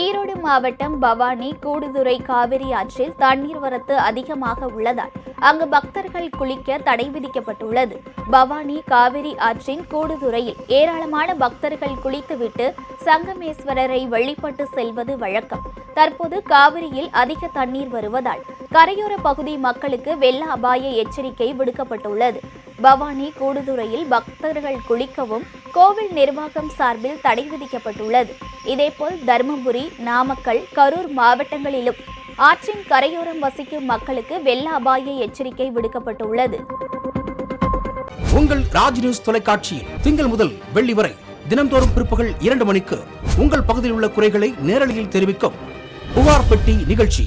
ஈரோடு மாவட்டம் பவானி கூடுதுறை காவிரி ஆற்றில் தண்ணீர் வரத்து அதிகமாக உள்ளதால் அங்கு பக்தர்கள் குளிக்க தடை விதிக்கப்பட்டுள்ளது. பவானி காவிரி ஆற்றின் கூடுதுறையில் ஏராளமான பக்தர்கள் குளித்துவிட்டு சங்கமேஸ்வரரை வழிபட்டு செல்வது வழக்கம். தற்போது காவிரியில் அதிக தண்ணீர் வருவதால் கரையோர பகுதி மக்களுக்கு வெள்ள அபாய எச்சரிக்கை விடுக்கப்பட்டுள்ளது. பவானி கூடுதுறையில் பக்தர்கள் குளிக்கவும் கோவில் நிர்வாகம் சார்பில் தடை விதிக்கப்பட்டுள்ளது. இதேபோல் தருமபுரி நாமக்கல் கரூர் மாவட்டங்களிலும் ஆற்றின் கரையோரம் வசிக்கும் மக்களுக்கு வெள்ள அபாய எச்சரிக்கை விடுக்கப்பட்டுள்ளது. உங்கள் ராஜ் நியூஸ் தொலைக்காட்சியில் திங்கள் முதல் வெள்ளி வரை தினம்தோறும் பிற்பகல் இரண்டு மணிக்கு உங்கள் பகுதியில் உள்ள குறைகளை நேரலையில் தெரிவிக்கும் புகார் பெட்டி நிகழ்ச்சி.